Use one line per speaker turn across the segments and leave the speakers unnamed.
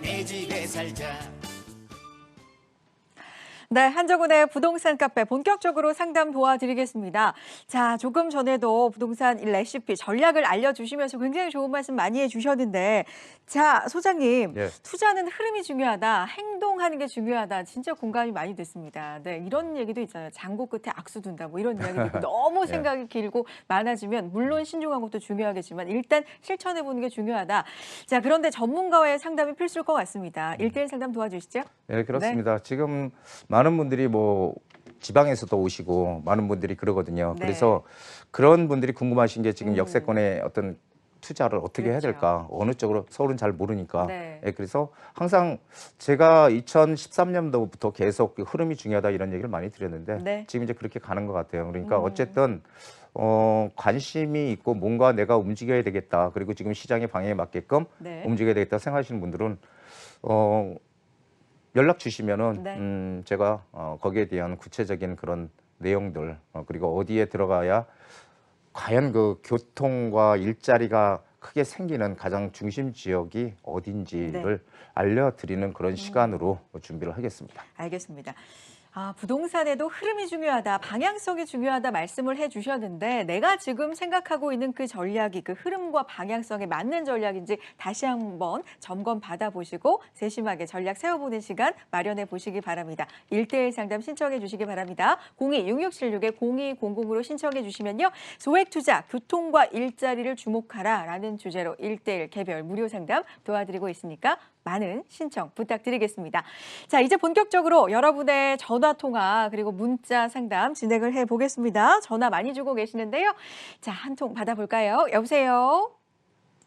내 집에 살자
네, 한정훈의 부동산 카페 본격적으로 상담 도와드리겠습니다. 자, 조금 전에도 부동산 이 레시피, 전략을 알려주시면서 굉장히 좋은 말씀 많이 해주셨는데, 자, 소장님,
예.
투자는 흐름이 중요하다, 행동하는 게 중요하다, 진짜 공감이 많이 됐습니다. 네, 이런 얘기도 있잖아요. 장고 끝에 악수 둔다, 뭐 이런 이야기도 있고, 너무
예.
생각이 길고 많아지면, 물론 신중한 것도 중요하겠지만, 일단 실천해보는 게 중요하다. 자, 그런데 전문가와의 상담이 필수일 것 같습니다. 일대일 상담 도와주시죠?
네, 그렇습니다. 지금 많은 분들이 뭐 지방에서도 오시고 많은 분들이 그러거든요.
네.
그래서 그런 분들이 궁금하신 게 지금
음.
역세권의 어떤 투자를 어떻게 해야
그렇죠.
될까? 어느 쪽으로 서울은 잘 모르니까.
네.
예, 그래서 항상 제가 2013년도부터 계속 그 흐름이 중요하다 이런 얘기를 많이 드렸는데
네.
지금 이제 그렇게 가는 것 같아요. 그러니까
음.
어쨌든 어, 관심이 있고 뭔가 내가 움직여야 되겠다. 그리고 지금 시장의 방향에 맞게끔
네.
움직여야 되겠다 생각하시는 분들은 어, 연락 주시면은
네.
음, 제가 어, 거기에 대한 구체적인 그런 내용들 어, 그리고 어디에 들어가야 과연 그 교통과 일자리가 크게 생기는 가장 중심 지역이 어딘지를 알려드리는 그런 시간으로 준비를 하겠습니다.
알겠습니다. 아, 부동산에도 흐름이 중요하다, 방향성이 중요하다 말씀을 해주셨는데 내가 지금 생각하고 있는 그 전략이 그 흐름과 방향성에 맞는 전략인지 다시 한번 점검 받아보시고 세심하게 전략 세워보는 시간 마련해 보시기 바랍니다. 일대일 상담 신청해 주시기 바랍니다. 02-6676-0200으로 신청해 주시면요. 소액 투자, 교통과 일자리를 주목하라 라는 주제로 일대일 개별 무료 상담 도와드리고 있으니까 많은 신청 부탁드리겠습니다. 자, 이제 본격적으로 여러분의 전화 통화 그리고 문자 상담 진행을 해 보겠습니다. 전화 많이 주고 계시는데요. 자, 한 통 받아볼까요? 여보세요?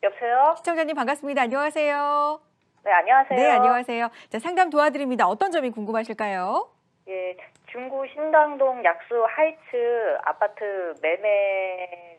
여보세요?
시청자님 반갑습니다. 안녕하세요.
네, 안녕하세요.
네, 안녕하세요. 자, 상담 도와드립니다. 어떤 점이 궁금하실까요?
예, 중구 신당동 약수 하이츠 아파트 매매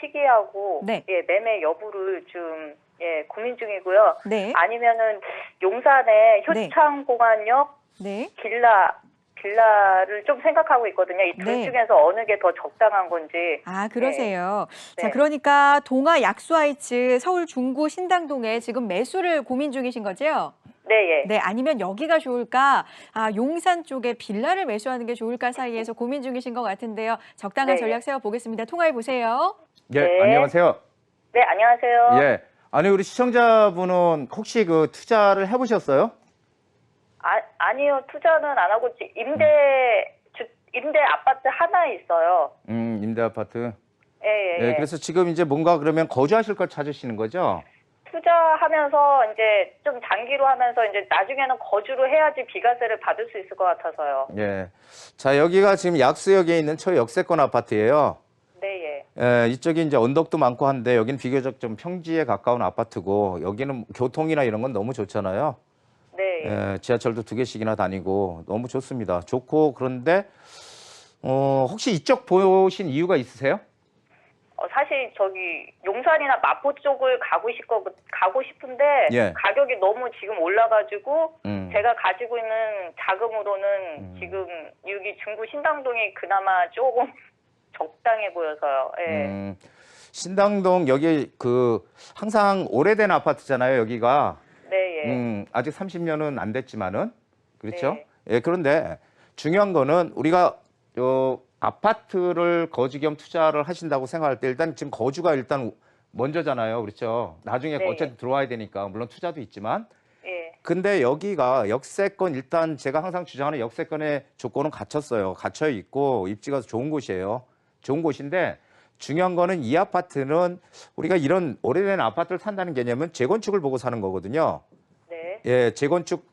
시기하고
네.
예, 매매 여부를 좀 예, 고민 중이고요.
네.
아니면은 용산의 효창공원역
네.
빌라 빌라를 좀 생각하고 있거든요. 이둘
네.
중에서 어느 게 더 적당한 건지.
아, 그러세요. 자,
네.
그러니까 동아 약수하이츠 서울 중구 신당동에 지금 매수를 고민 중이신 거죠?
네, 예.
네, 아니면 여기가 좋을까? 아, 용산 쪽에 빌라를 매수하는 게 좋을까 사이에서 고민 중이신 것 같은데요. 적당한
네.
전략 세워 보겠습니다. 통화해 보세요.
예,
네.
안녕하세요.
네, 안녕하세요.
예. 아니 우리 시청자분은 혹시 그 투자를 해보셨어요?
아, 아니요. 투자는 안 하고 지- 임대 주, 임대 아파트 하나 있어요.
음, 임대 아파트.
예, 예.
예,
예.
그래서 지금 이제 뭔가 그러면 거주하실 걸 찾으시는 거죠?
투자하면서 이제 좀 장기로 하면서 이제 나중에는 거주를 해야지 비과세를 받을 수 있을 것 같아서요.
예. 자, 여기가 지금 약수역에 있는 초역세권 아파트예요.
네, 예.
예, 이쪽이 이제 언덕도 많고 한데 여기는 비교적 좀 평지에 가까운 아파트고 여기는 교통이나 이런 건 너무 좋잖아요.
네, 예.
예, 지하철도 두 개씩이나 다니고 너무 좋습니다. 좋고 그런데 어, 혹시 이쪽 보신 이유가 있으세요?
어, 사실 저기 용산이나 마포 쪽을 가고 싶고 가고 싶은데
예.
가격이 너무 지금 올라가지고
음.
제가 가지고 있는 자금으로는
음.
지금 여기 중구 신당동이 그나마 조금 적당해 보여서요. 예.
음, 신당동 여기 그 항상 오래된 아파트잖아요, 여기가.
네, 예.
음, 아직 30년은 안 됐지만은 그렇죠?
네.
예, 그런데 중요한 거는 우리가 요 아파트를 거주 겸 투자를 하신다고 생각할 때 일단 지금 거주가 일단 먼저잖아요. 그렇죠? 나중에
네.
어쨌든 들어와야 되니까 물론 투자도 있지만
예.
근데 여기가 역세권 일단 제가 항상 주장하는 역세권의 조건은 갖췄어요. 갖춰 있고 입지가 좋은 곳이에요. 좋은 곳인데 중요한 거는 이 아파트는 우리가 이런 오래된 아파트를 산다는 개념은 재건축을 보고 사는 거거든요.
네.
예, 재건축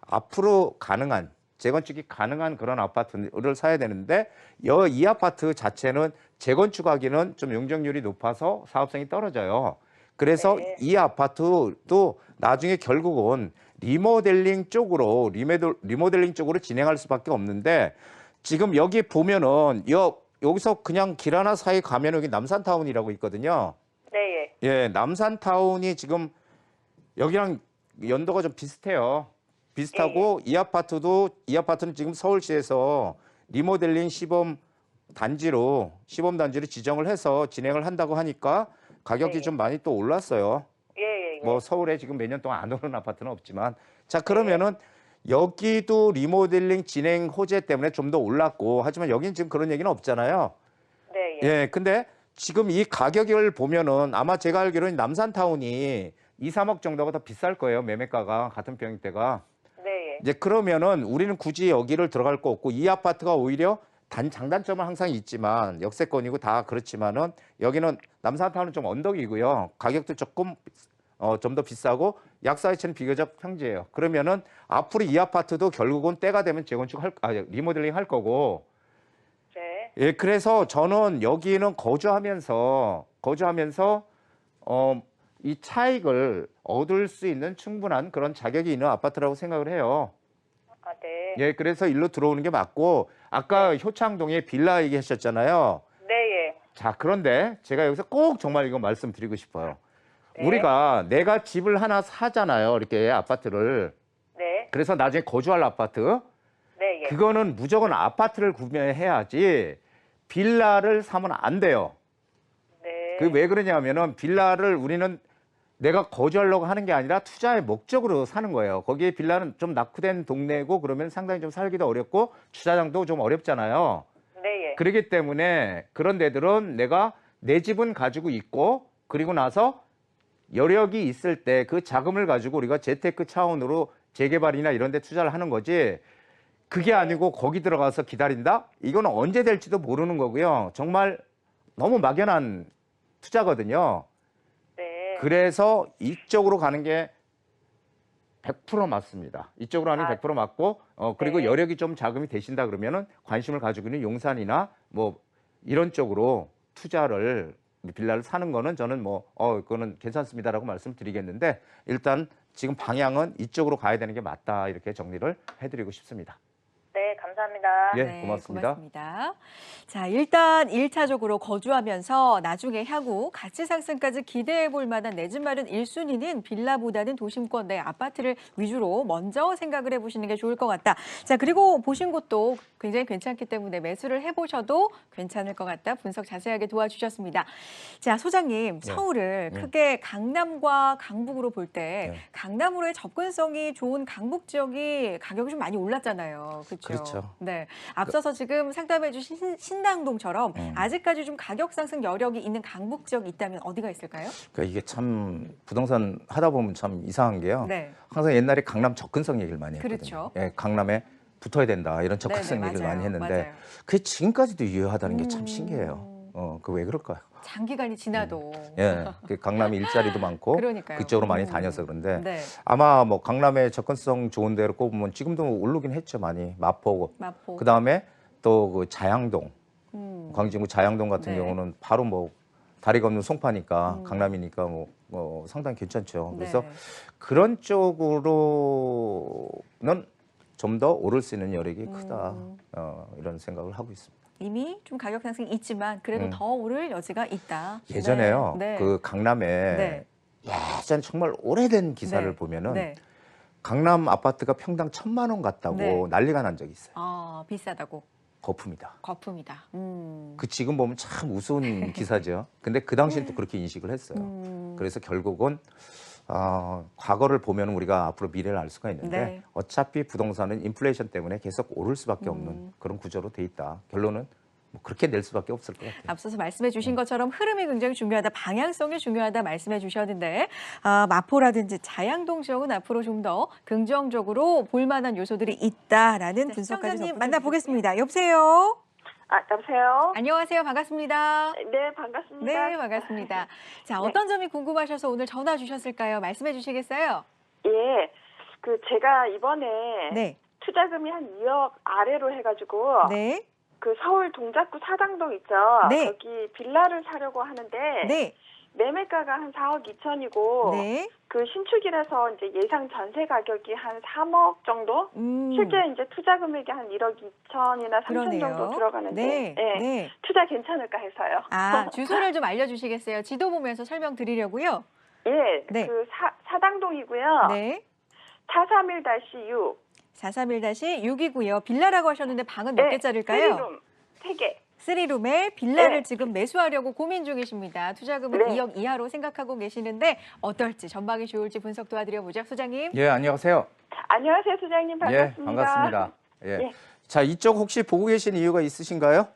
앞으로 가능한 재건축이 가능한 그런 아파트를 사야 되는데 여, 이 아파트 자체는 재건축하기는 좀 용적률이 높아서 사업성이 떨어져요. 그래서
네.
이 아파트도 나중에 결국은 리모델링 쪽으로 리모델, 리모델링 쪽으로 진행할 수밖에 없는데 지금 여기 보면은 여, 여기서 그냥 길 하나 사이 가면 여기 남산타운이라고 있거든요.
네, 예.
예, 남산타운이 지금 여기랑 연도가 좀 비슷해요. 비슷하고 이 아파트도 이 아파트는 지금 서울시에서 리모델링 시범 단지로 시범 단지로 지정을 해서 진행을 한다고 하니까 가격이
네.
좀 많이 또 올랐어요.
예, 예,
뭐 서울에 지금 몇 년 동안 안 오른 아파트는 없지만 자 그러면은 여기도 리모델링 진행 호재 때문에 좀 더 올랐고 하지만 여긴 지금 그런 얘기는 없잖아요.
네, 예.
예, 근데 지금 이 가격을 보면은 아마 제가 알기로는 남산타운이 2, 3억 정도가 더 비쌀 거예요. 매매가가 같은 평형대가.
네, 예.
이제 그러면은 우리는 굳이 여기를 들어갈 거 없고 이 아파트가 오히려 단 장단점은 항상 있지만 역세권이고 다 그렇지만은 여기는 남산타운은 좀 언덕이고요. 가격도 조금 어, 좀 더 비싸고 약사이체는 비교적 평지예요. 그러면은 앞으로 이 아파트도 결국은 때가 되면 재건축 할, 아, 리모델링 할 거고
네.
예, 그래서 저는 여기는 거주하면서 거주하면서 어, 이 차익을 얻을 수 있는 충분한 그런 자격이 있는 아파트라고 생각을 해요.
아, 네.
예, 그래서 일로 들어오는 게 맞고 아까 효창동에 빌라 얘기하셨잖아요.
네, 예.
자, 그런데 제가 여기서 꼭 정말 이거 말씀드리고 싶어요.
네.
우리가 내가 집을 하나 사잖아요. 이렇게 아파트를.
네.
그래서 나중에 거주할 아파트.
네, 예.
그거는 무조건 아파트를 구매해야지 빌라를 사면 안 돼요.
네.
그 왜 그러냐면은 빌라를 우리는 내가 거주하려고 하는 게 아니라 투자의 목적으로 사는 거예요. 거기에 빌라는 좀 낙후된 동네고 그러면 상당히 좀 살기도 어렵고 주차장도 좀 어렵잖아요.
네, 예.
그렇기 때문에 그런 데들은 내가 내 집은 가지고 있고 그리고 나서 여력이 있을 때 그 자금을 가지고 우리가 재테크 차원으로 재개발이나 이런 데 투자를 하는 거지 그게 아니고 거기 들어가서 기다린다? 이거는 언제 될지도 모르는 거고요. 정말 너무 막연한 투자거든요.
네.
그래서 이쪽으로 가는 게 100% 맞습니다. 이쪽으로 하는 게
아,
100% 맞고, 어, 그리고
네.
여력이 좀 자금이 되신다 그러면은 관심을 가지고 있는 용산이나 뭐 이런 쪽으로 투자를 빌라를 사는 거는 저는 뭐, 어, 그거는 괜찮습니다라고 말씀드리겠는데 일단 지금 방향은 이쪽으로 가야 되는 게 맞다 이렇게 정리를 해드리고 싶습니다.
네, 감사합니다.
예, 고맙습니다.
고맙습니다. 자, 일단 일차적으로 거주하면서 나중에 향후 가치 상승까지 기대해 볼 만한 내 집 마련 1순위는 빌라보다는 도심권 내 아파트를 위주로 먼저 생각을 해 보시는 게 좋을 것 같다. 자, 그리고 보신 곳도 굉장히 괜찮기 때문에 매수를 해 보셔도 괜찮을 것 같다. 분석 자세하게 도와주셨습니다. 자, 소장님,
네.
서울을
네.
크게 강남과 강북으로 볼때
네.
강남으로의 접근성이 좋은 강북 지역이 가격이 좀 많이 올랐잖아요. 그렇죠.
그렇죠.
네. 앞서서 지금 상담해 주신 신- 신당동처럼
음.
아직까지 좀 가격 상승 여력이 있는 강북 지역이 있다면 어디가 있을까요?
그러니까 이게 참 부동산 하다 보면 참 이상한 게요.
네.
항상 옛날에 강남 접근성 얘기를 많이 했거든요.
그렇죠.
예, 강남에 붙어야 된다 이런 접근성
네네,
얘기를
맞아요.
많이 했는데
맞아요.
그게 지금까지도 유효하다는 게참
음.
신기해요. 어, 그 왜 그럴까요?
장기간이 지나도
예, 그 강남에 일자리도 많고
그러니까요.
그쪽으로 많이
음.
다녀서 그런데
네.
아마 뭐 강남에 접근성 좋은 데로 꼽으면 지금도 오르긴 했죠 많이 마포고
마포.
그 다음에 또 그 자양동
음.
광진구 자양동 같은
네.
경우는 바로 뭐 다리 건너 송파니까
음.
강남이니까 뭐, 뭐 상당히 괜찮죠. 그래서
네.
그런 쪽으로는 좀 더 오를 수 있는 여력이 크다
음.
어, 이런 생각을 하고 있습니다.
이미 좀 가격 상승이 있지만 그래도
음.
더 오를 여지가 있다.
예전에요
네. 네.
그 강남에
네.
예전 정말 오래된 기사를
네.
보면은
네.
강남 아파트가 평당 천만 원 같다고
네.
난리가 난 적이 있어요.
아, 비싸다고.
거품이다.
거품이다. 음.
그 지금 보면 참 우스운 기사죠. 근데 그 당시엔 또 그렇게 인식을 했어요.
음.
그래서 결국은 어, 과거를 보면 우리가 앞으로 미래를 알 수가 있는데
네.
어차피 부동산은 인플레이션 때문에 계속 오를 수밖에 없는
음.
그런 구조로 돼 있다. 결론은 뭐 그렇게 낼 수밖에 없을 것 같아요.
앞서서 말씀해
네.
주신 것처럼 흐름이 굉장히 중요하다, 방향성이 중요하다 말씀해 주셨는데 아, 마포라든지 자양동 지역은 앞으로 좀 더 긍정적으로 볼 만한 요소들이 있다라는 분석까지 좀 만나보겠습니다. 여보세요.
아, 여보세요?
안녕하세요. 반갑습니다.
네, 반갑습니다.
네, 반갑습니다. 자, 어떤 점이 궁금하셔서 오늘 전화 주셨을까요? 말씀해 주시겠어요?
예. 그 제가 이번에
네.
투자금이 한 2억 아래로 해 가지고
네.
그 서울 동작구 사당동 있죠.
네.
거기 빌라를 사려고 하는데
네.
매매가가 한 4억 2천이고
네.
그 신축이라서 이제 예상 전세 가격이 한 3억 정도?
음.
실제 이제 투자 금액이 한 1억 2천이나 3천
그러네요.
정도 들어가는데
네.
예,
네.
투자 괜찮을까 해서요.
아, 주소를 좀 알려 주시겠어요? 지도 보면서 설명드리려고요.
예,
네.
그 사, 사당동이고요.
네.
431-6
431-6이고요. 빌라라고 하셨는데 방은 몇
네,
개짜리일까요?
쓰리룸 3개.
쓰리룸에 빌라를
네.
지금 매수하려고 고민 중이십니다. 투자금은
네.
2억 이하로 생각하고 계시는데 어떨지 전망이 좋을지 분석 도와드려보죠. 소장님.
예, 안녕하세요.
안녕하세요, 소장님 반갑습니다.
예, 반갑습니다. 예.
예.
자, 이쪽 혹시 보고 계신 이유가 있으신가요?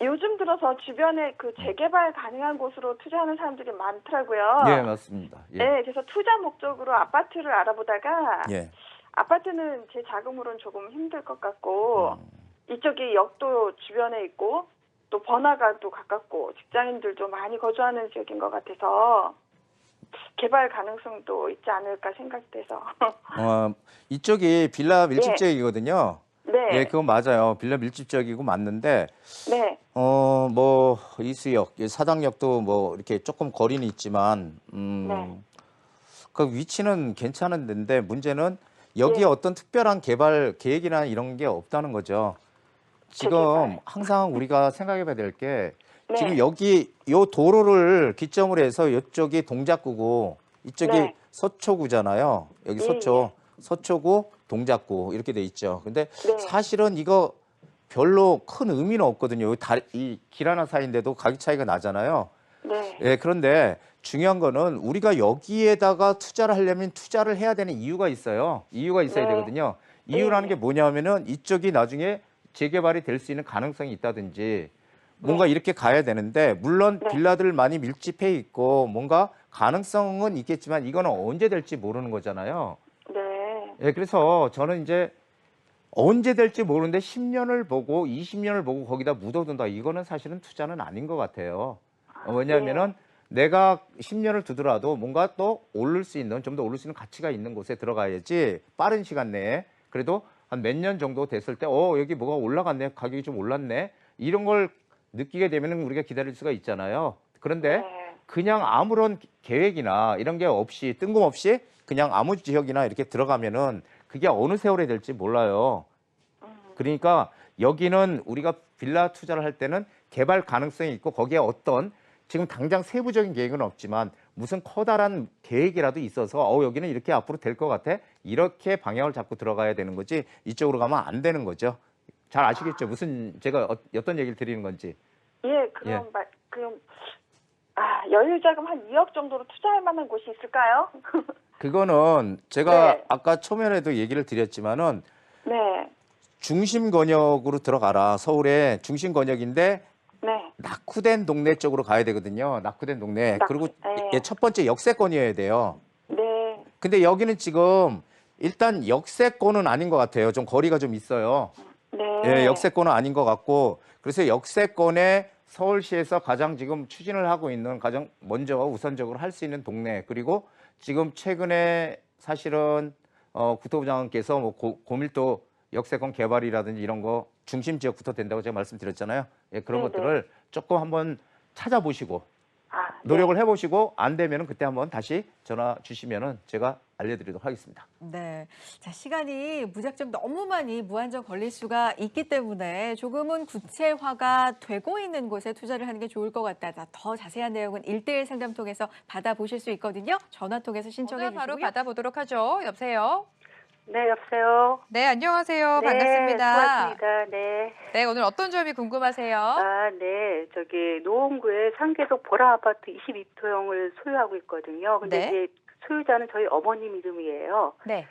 요즘 들어서 주변에 그 재개발 가능한 곳으로 투자하는 사람들이 많더라고요.
예, 맞습니다. 예.
네, 그래서 투자 목적으로 아파트를 알아보다가
예.
아파트는 제 자금으로는 조금 힘들 것 같고
음.
이쪽이 역도 주변에 있고 또 번화가 또 가깝고 직장인들도 많이 거주하는 지역인 것 같아서 개발 가능성도 있지 않을까 생각돼서
어, 이쪽이 빌라 밀집 지역이거든요.
네,
예, 그건 맞아요. 빌라 밀집 지역이고 맞는데
네,
어, 뭐 이수역, 예, 사당역도 뭐 이렇게 조금 거리는 있지만 음.
네.
그 위치는 괜찮은 데인데 문제는 여기에
예.
어떤 특별한 개발 계획이나 이런 게 없다는 거죠. 지금. 항상 우리가 생각해 봐야 될게
네.
지금 여기 요 도로를 기점으로 해서 이쪽이 동작구고 이쪽이
네.
서초구잖아요. 여기
예,
서초, 서초구, 동작구 이렇게 돼 있죠. 근데
네.
사실은 이거 별로 큰 의미는 없거든요. 이 길 하나 사이인데도 가격 차이가 나잖아요.
네,
예, 그런데 중요한 거는 우리가 여기에다가 투자를 하려면 투자를 해야 되는 이유가 있어요. 이유가 있어야
네.
되거든요. 이유라는 게
네.
뭐냐면은 이쪽이 나중에 재개발이 될 수 있는 가능성이 있다든지 뭔가 이렇게 가야 되는데 물론
네.
빌라들 많이 밀집해 있고 뭔가 가능성은 있겠지만 이거는 언제 될지 모르는 거잖아요.
네,
예, 그래서 저는 이제 언제 될지 모르는데 10년을 보고 20년을 보고 거기다 묻어둔다. 이거는 사실은 투자는 아닌 것 같아요. 어, 왜냐하면은 내가 10년을 두더라도 뭔가 또 오를 수 있는 좀 더 오를 수 있는 가치가 있는 곳에 들어가야지 빠른 시간 내에 그래도 한 몇 년 정도 됐을 때 어 여기 뭐가 올라갔네 가격이 좀 올랐네 이런 걸 느끼게 되면은 우리가 기다릴 수가 있잖아요. 그런데
네,
그냥 아무런 계획이나 이런 게 없이 뜬금없이 그냥 아무 지역이나 이렇게 들어가면은 그게 어느 세월에 될지 몰라요.
음,
그러니까 여기는 우리가 빌라 투자를 할 때는 개발 가능성이 있고 거기에 어떤 지금 당장 세부적인 계획은 없지만 무슨 커다란 계획이라도 있어서 어 여기는 이렇게 앞으로 될 것 같아 이렇게 방향을 잡고 들어가야 되는 거지 이쪽으로 가면 안 되는 거죠. 잘 아시겠죠? 무슨 제가 어, 어떤 얘기를 드리는 건지.
예, 그럼 말, 그럼 아 여유 자금 한 2억 정도로 투자할 만한 곳이 있을까요?
그거는 제가
네.
아까 초면에도 얘기를 드렸지만은
네,
중심 권역으로 들어가라. 서울의 중심 권역인데
네,
낙후된 동네 쪽으로 가야 되거든요. 낙후된 동네.
낙-
그리고
네.
예, 첫 번째 역세권이어야 돼요.
네,
근데 여기는 지금 일단 역세권은 아닌 것 같아요. 좀 거리가 좀 있어요.
네,
예, 역세권은 아닌 것 같고 그래서 역세권에 서울시에서 가장 지금 추진을 하고 있는 가장 먼저 우선적으로 할 수 있는 동네 그리고 지금 최근에 사실은 어, 국토부 장관께서 뭐 고, 고밀도 역세권 개발이라든지 이런 거 중심 지역부터 된다고 제가 말씀드렸잖아요. 예, 그런
네네.
것들을 조금 한번 찾아보시고
아, 네.
노력을 해보시고 안 되면은 그때 한번 다시 전화 주시면은 제가 알려드리도록 하겠습니다.
네. 자, 시간이 무작정 너무 많이 무한정 걸릴 수가 있기 때문에 조금은 구체화가 되고 있는 곳에 투자를 하는 게 좋을 것 같다. 자, 더 자세한 내용은 일대일 상담 통해서 받아보실 수 있거든요. 전화 통해서 신청해
전화 바로
주시고요.
받아보도록 하죠. 여보세요.
네, 여보세요.
네, 안녕하세요.
네,
반갑습니다.
수고하십니다. 네.
네, 오늘 어떤 점이 궁금하세요?
아, 네. 저기 노원구에 상계동 보라 아파트 22토형을 소유하고 있거든요. 근데
네.
이제 소유자는 저희 어머님 이름이에요.
네.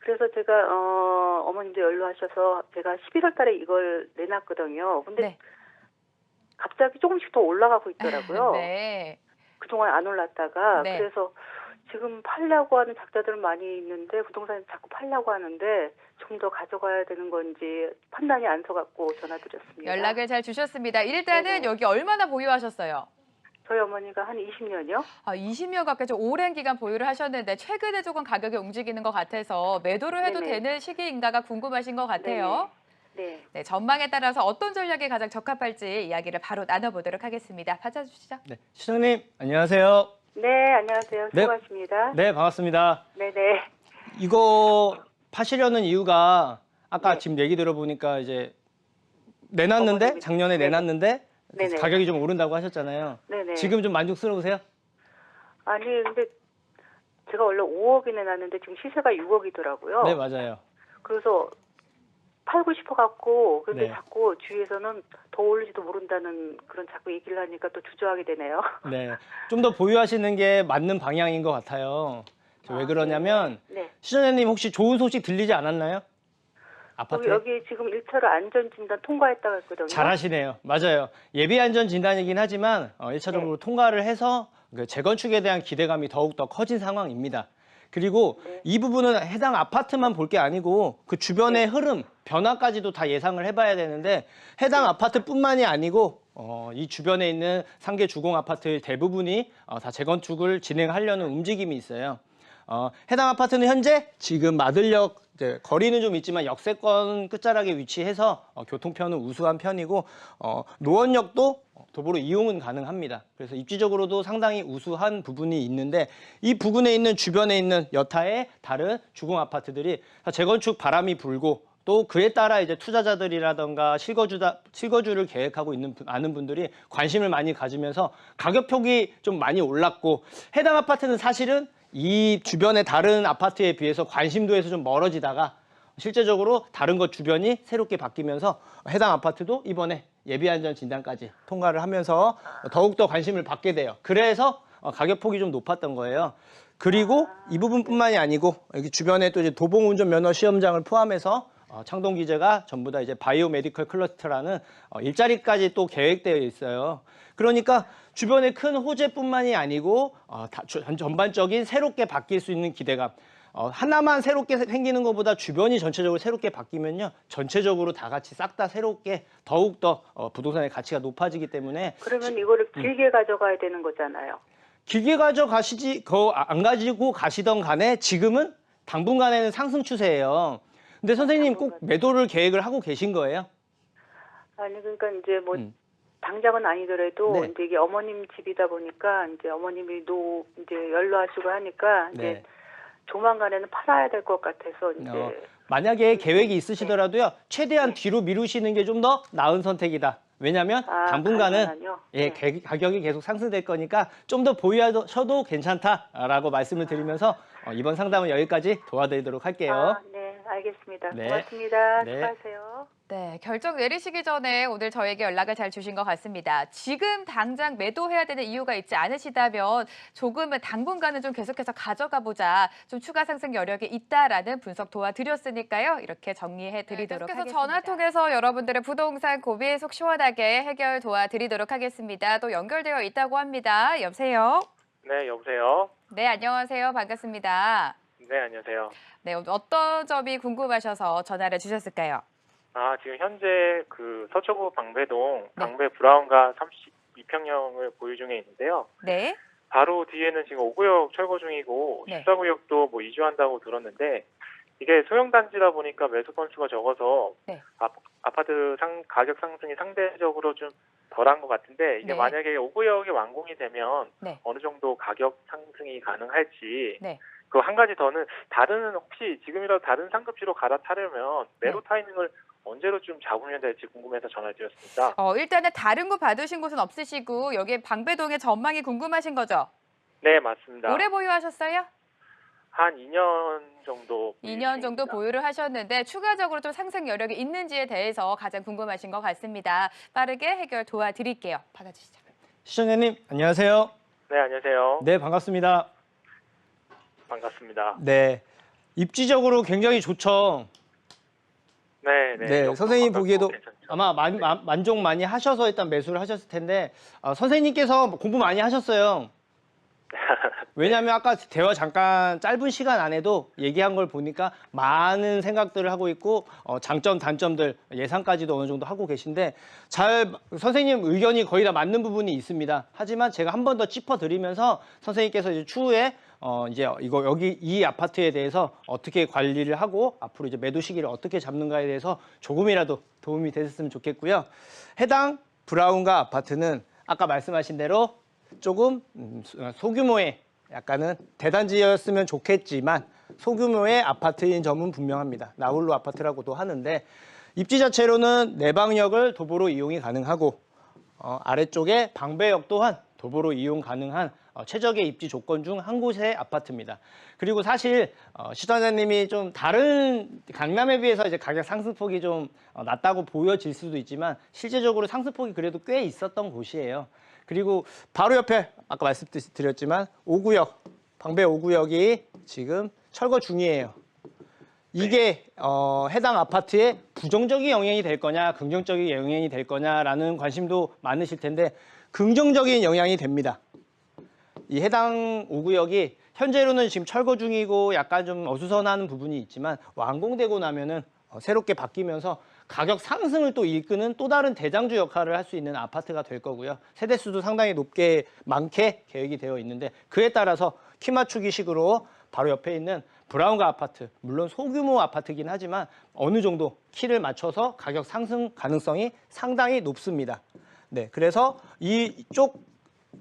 그래서 제가 어 어머님도 연로하셔서 제가 11월 달에 이걸 내놨거든요. 근데
네.
갑자기 조금씩 더 올라가고 있더라고요.
네.
그동안 안 올랐다가
네.
그래서 지금 팔려고 하는 작자들은 많이 있는데 부동산 자꾸 팔려고 하는데 좀 더 가져가야 되는 건지 판단이 안 서갖고 전화드렸습니다.
연락을 잘 주셨습니다. 일단은
네네.
여기 얼마나 보유하셨어요?
저희 어머니가 한 20년이요?
아, 20년 가까이 좀 오랜 기간 보유를 하셨는데 최근에 조금 가격이 움직이는 것 같아서 매도를 해도
네네.
되는 시기인가가 궁금하신 것 같아요.
네.
네, 전망에 따라서 어떤 전략이 가장 적합할지 이야기를 바로 나눠보도록 하겠습니다. 받아주시죠.
네, 시장님 안녕하세요.
네, 안녕하세요.
네.
수고하십니다.
네, 반갑습니다.
네, 네.
이거 파시려는 이유가 아까
네.
지금 얘기 들어보니까 이제 내놨는데
어머님이-
작년에
네네.
내놨는데
네네.
가격이 좀 오른다고 하셨잖아요.
네, 네.
지금 좀 만족스러우세요?
아니, 근데 제가 원래 5억이 내놨는데 지금 시세가 6억이더라고요.
네, 맞아요.
그래서 팔고 싶어 갖고 그런데
네.
자꾸 주위에서는 더 오를지도 모른다는 그런 자꾸 얘기를 하니까 또 주저하게 되네요.
네. 좀 더 보유하시는 게 맞는 방향인 것 같아요. 저왜
아,
그러냐면
네.
시청자님 혹시 좋은 소식 들리지 않았나요? 아파트
여기, 지금 1차로 안전진단 통과했다고 했거든요.
잘하시네요. 맞아요. 예비 안전 진단이긴 하지만 어, 1차적으로 통과를 해서 그 재건축에 대한 기대감이 더욱 더 커진 상황입니다. 그리고
네.
이 부분은 해당 아파트만 볼 게 아니고 그 주변의 흐름, 변화까지도 다 예상을 해봐야 되는데 해당 아파트뿐만이 아니고 어, 이 주변에 있는 상계 주공 아파트 대부분이 어, 다 재건축을 진행하려는 움직임이 있어요. 어, 해당 아파트는 현재 지금 마들역 이제 거리는 좀 있지만 역세권 끝자락에 위치해서 어, 교통편은 우수한 편이고 어, 노원역도 도보로 이용은 가능합니다. 그래서 입지적으로도 상당히 우수한 부분이 있는데 이 부근에 있는 주변에 있는 여타의 다른 주공 아파트들이 다 재건축 바람이 불고 또 그에 따라 이제 투자자들이라던가 실거주다 실거주를 계획하고 있는 분- 많은 분들이 관심을 많이 가지면서 가격 폭이 좀 많이 올랐고 해당 아파트는 사실은 이 주변의 다른 아파트에 비해서 관심도에서 좀 멀어지다가 실제적으로 다른 것 주변이 새롭게 바뀌면서 해당 아파트도 이번에 예비 안전 진단까지 통과를 하면서 더욱더 관심을 받게 돼요. 그래서 어, 가격 폭이 좀 높았던 거예요. 그리고 이 부분뿐만이 아니고 여기 주변에 또 이제 도봉 운전 면허 시험장을 포함해서 어, 창동 기재가 전부 다 이제 바이오 메디컬 클러스터라는 어, 일자리까지 또 계획되어 있어요. 그러니까 주변에 큰 호재뿐만이 아니고 전반적인 새롭게 바뀔 수 있는 기대감. 어, 하나만 새롭게 생기는 것보다 주변이 전체적으로 새롭게 바뀌면요, 전체적으로 다 같이 싹 다 새롭게 더욱 더 어, 부동산의 가치가 높아지기 때문에
그러면 이거를
음.
길게 가져가야 되는 거잖아요.
길게 가져가시지 거안 가지고 가시던 간에 지금은 당분간에는 상승 추세예요. 근데 선생님 꼭
당분간.
매도를 계획을 하고 계신 거예요?
아니 그러니까 이제 뭐
음.
당장은 아니더라도
네.
이제 이게 어머님 집이다 보니까 이제 어머님이 노 이제 연로하시고 하니까 이제
네.
조만간에는 팔아야 될 것 같아서 이제
어, 만약에 계획이 있으시더라도요, 최대한 뒤로 미루시는 게 좀 더 나은 선택이다. 왜냐하면
아,
당분간은. 예,
네.
개- 가격이 계속 상승될 거니까 좀 더 보유하셔도 괜찮다라고 말씀을 드리면서 어, 이번 상담은 여기까지 도와드리도록 할게요.
아, 네, 알겠습니다.
네.
고맙습니다.
네.
수고하세요.
네, 결정 내리시기 전에 오늘 저에게 연락을 잘 주신 것 같습니다. 지금 당장 매도해야 되는 이유가 있지 않으시다면 조금은 당분간은 좀 계속해서 가져가 보자. 좀 추가 상승 여력이 있다라는 분석 도와드렸으니까요. 이렇게 정리해 드리도록
네,
하겠습니다.
계속해서
전화 통해서 여러분들의 부동산 고민 속 시원하게 해결 도와드리도록 하겠습니다. 또 연결되어 있다고 합니다. 여보세요?
네, 여보세요.
네, 안녕하세요. 반갑습니다.
네, 안녕하세요.
네, 어떤 점이 궁금하셔서 전화를 주셨을까요?
아, 지금 현재 그 서초구 방배동
네.
방배 브라운가 32평형을 보유 중에 있는데요.
네.
바로 뒤에는 지금 5구역 철거 중이고
네.
14구역도 뭐 이주한다고 들었는데 이게 소형 단지다 보니까 매수 건수가 적어서
네.
아, 아파트 상 가격 상승이 상대적으로 좀 덜한 것 같은데 이게
네.
만약에 5구역이 완공이 되면
네.
어느 정도 가격 상승이 가능할지
네.
그 한 가지 더는 다른 혹시 지금이라도 다른 상급지로 갈아타려면 매도
네.
타이밍을 언제로 좀 잡으면 될지 궁금해서 전화드렸습니다.
어, 일단은 다른 곳 받으신 곳은 없으시고 여기 방배동의 전망이 궁금하신 거죠?
네, 맞습니다.
오래 보유하셨어요?
한 2년 정도. 보유
2년 정도. 보유를 하셨는데 추가적으로 좀 상승 여력이 있는지에 대해서 가장 궁금하신 것 같습니다. 빠르게 해결 도와드릴게요. 받아주시죠.
시청자님 안녕하세요.
네, 안녕하세요.
네, 반갑습니다.
반갑습니다.
네. 입지적으로 굉장히 좋죠.
네, 네.
네, 선생님 보기에도. 아마 만, 만- 만족 많이 하셔서 일단 매수를 하셨을 텐데 어, 선생님께서 공부 많이 하셨어요. 왜냐하면 아까 대화 잠깐 짧은 시간 안에도 얘기한 걸 보니까 많은 생각들을 하고 있고 어, 장점 단점들 예상까지도 어느 정도 하고 계신데 잘 선생님 의견이 거의 다 맞는 부분이 있습니다. 하지만 제가 한 번 더 짚어드리면서 선생님께서 이제 추후에 어 이제 이거 여기 이 아파트에 대해서 어떻게 관리를 하고 앞으로 이제 매도 시기를 어떻게 잡는가에 대해서 조금이라도 도움이 되셨으면 좋겠고요. 해당 브라운가 아파트는 아까 말씀하신 대로 조금 음, 소- 소규모의 약간은 대단지였으면 좋겠지만 소규모의 아파트인 점은 분명합니다. 나홀로 아파트라고도 하는데 입지 자체로는 내방역을 도보로 이용이 가능하고 어, 아래쪽에 방배역 또한 도보로 이용 가능한 어, 최적의 입지 조건 중 한 곳의 아파트입니다. 그리고 사실 어, 시청자님이 좀 다른 강남에 비해서 이제 가격 상승폭이 좀 어, 낮다고 보여질 수도 있지만 실제적으로 상승폭이 그래도 꽤 있었던 곳이에요. 그리고 바로 옆에 아까 말씀드렸지만 5구역 방배 5구역이 지금 철거 중이에요. 이게 어, 해당 아파트에 부정적인 영향이 될 거냐, 긍정적인 영향이 될 거냐라는 관심도 많으실 텐데 긍정적인 영향이 됩니다. 이 해당 5구역이 현재로는 지금 철거 중이고 약간 좀 어수선한 부분이 있지만 완공되고 나면은 어, 새롭게 바뀌면서 가격 상승을 또 이끄는 또 다른 대장주 역할을 할 수 있는 아파트가 될 거고요. 세대 수도 상당히 높게 많게 계획이 되어 있는데 그에 따라서 키 맞추기 식으로 바로 옆에 있는 브라운가 아파트 물론 소규모 아파트긴 하지만 어느 정도 키를 맞춰서 가격 상승 가능성이 상당히 높습니다. 네, 그래서 이쪽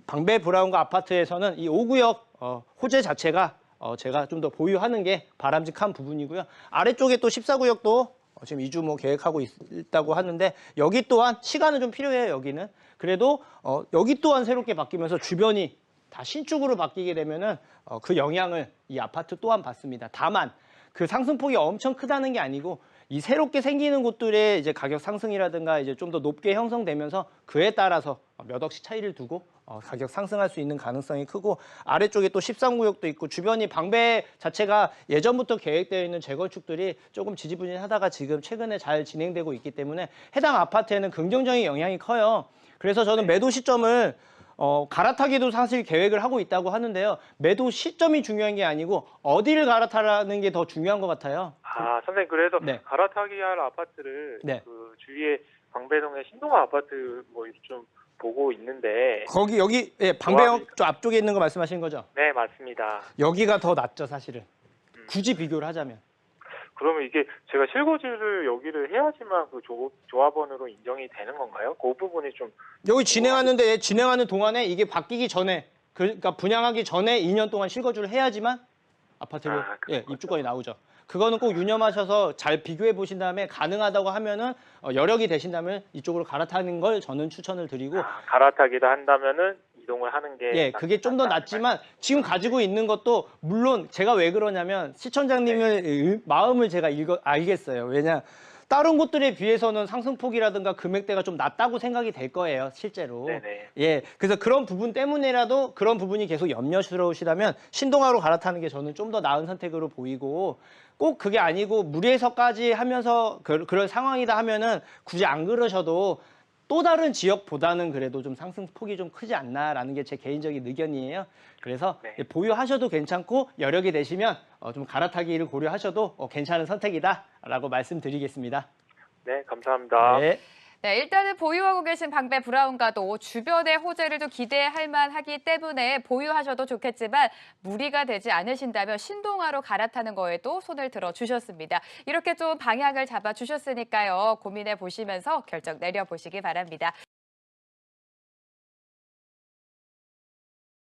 방배 브라운가 아파트에서는 이 5구역 어, 호재 자체가 어, 제가 좀 더 보유하는 게 바람직한 부분이고요. 아래쪽에 또 14구역도 어, 지금 이주 뭐 계획하고 있, 있다고 하는데 여기 또한 시간은 좀 필요해요. 여기는 그래도 어, 여기 또한 새롭게 바뀌면서 주변이 다 신축으로 바뀌게 되면은 어, 그 영향을 이 아파트 또한 받습니다. 다만 그 상승폭이 엄청 크다는 게 아니고 이 새롭게 생기는 곳들의 이제 가격 상승이라든가 이제 좀 더 높게 형성되면서 그에 따라서 몇 억씩 차이를 두고 어, 가격 상승할 수 있는 가능성이 크고 아래쪽에 또 13구역도 있고 주변이 방배 자체가 예전부터 계획되어 있는 재건축들이 조금 지지부진하다가 지금 최근에 잘 진행되고 있기 때문에 해당 아파트에는 긍정적인 영향이 커요. 그래서 저는 매도 시점을 어, 갈아타기도 사실 계획을 하고 있다고 하는데요. 매도 시점이 중요한 게 아니고 어디를 갈아타라는 게 더 중요한 것 같아요.
아, 선생님 그래서
네.
갈아타기 할 아파트를
네.
그 주위에 방배동의 신동아 아파트 뭐 좀 보고 있는데
거기 여기 예, 방배역 쪽 앞쪽에 있는 거 말씀하시는 거죠?
네, 맞습니다.
여기가 더 낫죠, 사실은. 굳이 비교를 하자면.
그러면 이게 제가 실거주를 여기를 해야지만 그 조, 조합원으로 인정이 되는 건가요? 그 부분이 좀
여기 진행하는데 진행하는 동안에 이게 바뀌기 전에 그러니까 분양하기 전에 2년 동안 실거주를 해야지만 아파트를
아,
예. 입주권이 나오죠. 그거는 꼭 유념하셔서 잘 비교해 보신 다음에 가능하다고 하면은 어, 여력이 되신다면 이쪽으로 갈아타는 걸 저는 추천을 드리고
아, 갈아타기다 한다면은 이동을 하는 게
예,
낫-
그게 좀 더 낫지만 지금 가지고 있는 것도 물론 제가 왜 그러냐면 시청자님의 의- 마음을 제가 읽어 알겠어요. 왜냐 다른 곳들에 비해서는 상승폭이라든가 금액대가 좀 낮다고 생각이 될 거예요, 실제로.
네네.
예, 그래서 그런 부분 때문에라도 그런 부분이 계속 염려스러우시다면 신동하로 갈아타는 게 저는 좀 더 나은 선택으로 보이고 꼭 그게 아니고 무리해서까지 하면서 그, 그런 상황이다 하면은 굳이 안 그러셔도 또 다른 지역보다는 그래도 좀 상승폭이 좀 크지 않나라는 게 제 개인적인 의견이에요. 그래서
네.
예, 보유하셔도 괜찮고 여력이 되시면 어, 좀 갈아타기를 고려하셔도 어, 괜찮은 선택이다라고 말씀드리겠습니다.
네, 감사합니다.
네.
네, 일단은 보유하고 계신 방배 브라운가도 주변의 호재를 좀 기대할 만하기 때문에 보유하셔도 좋겠지만 무리가 되지 않으신다면 신동화로 갈아타는 거에도 손을 들어 주셨습니다. 이렇게 좀 방향을 잡아 주셨으니까요. 고민해 보시면서 결정 내려 보시기 바랍니다.